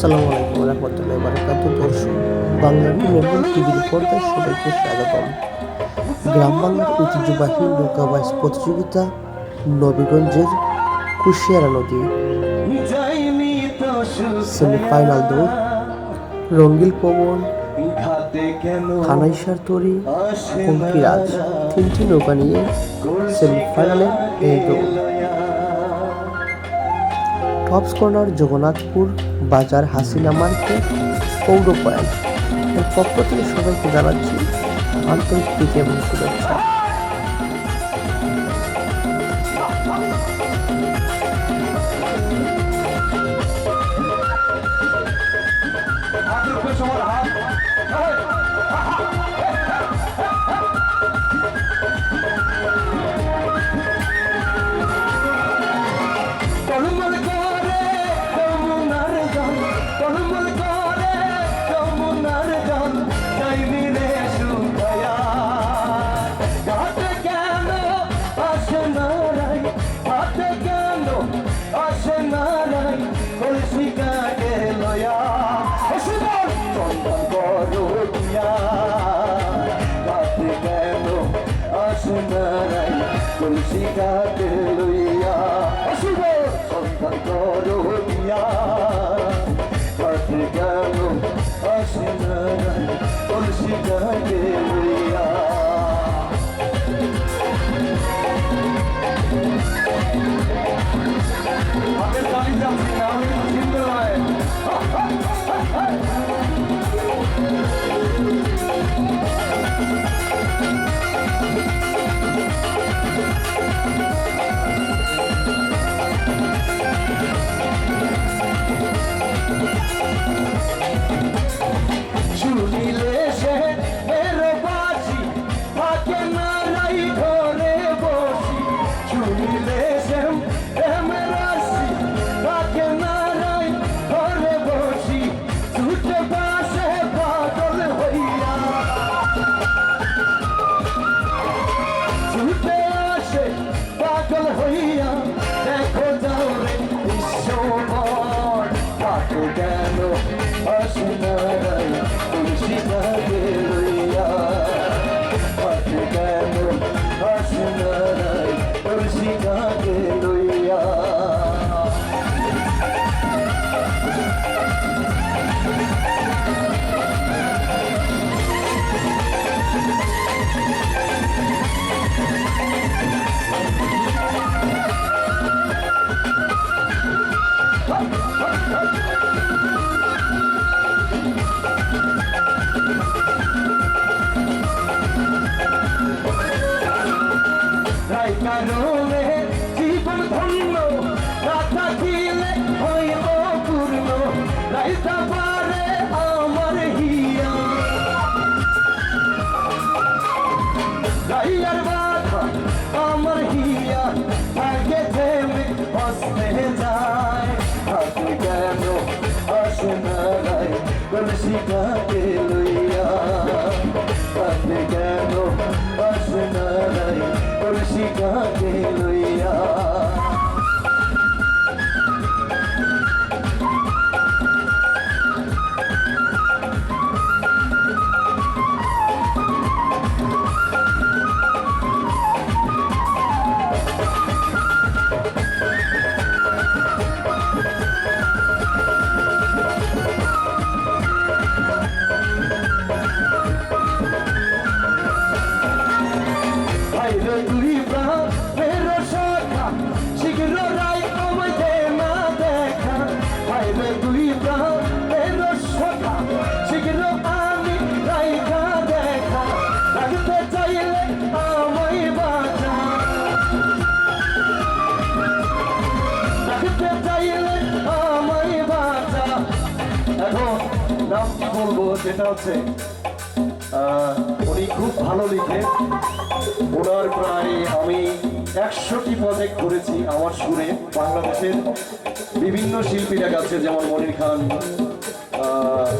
আসসালামু আলাইকুম রহমতুল্লাহ বারাকাতু। দর্শক বাংলার মেমন টিভির পর্দায় সবাইকে স্বাগতম। গ্রাম বাংলার ঐতিহ্যবাহী নৌকাবাস প্রতিযোগিতা নবীগঞ্জের কুশিয়ারা নদী। সেমিফাইনাল দৌড়, রঙ্গিল পবন খানাইশার তরি হুমকিরাজ তিনটি নৌকা নিয়ে সেমিফাইনালে এই দৌড়। টপস কর্নার জগন্নাথপুর বাজার হাসিনা মার্কেট পৌর পয়েন্ট এর পক্ষ থেকে সবাইকে জানাচ্ছি আন্তরিক প্রীতি এবং শুভেচ্ছা। আসে না রাই কলসি কাকে লয়া। চন্দন দিয়া। ঘাটে কেন আসে না রাই কলসি কাকে লইয়া? সন্তান করো দিয়া। কাটে গেল আসে না তুলসী গাকে কারণে জীবন ধন্য না থাকিলে হইব পূর্ণ রাইতা পারে আমার হিয়া। রাইয়ার বাধা আমার হিয়া থাকে থেমে হসতে যায়। Bersikap elu নামটি বলব? সেটা হচ্ছে উনি খুব ভালো লিখে ওনার প্রায় আমি একশোটি প্রজেক্ট করেছি আমার সুরে। বাংলাদেশের বিভিন্ন শিল্পীরা গাছে যেমন মনির খান আহ,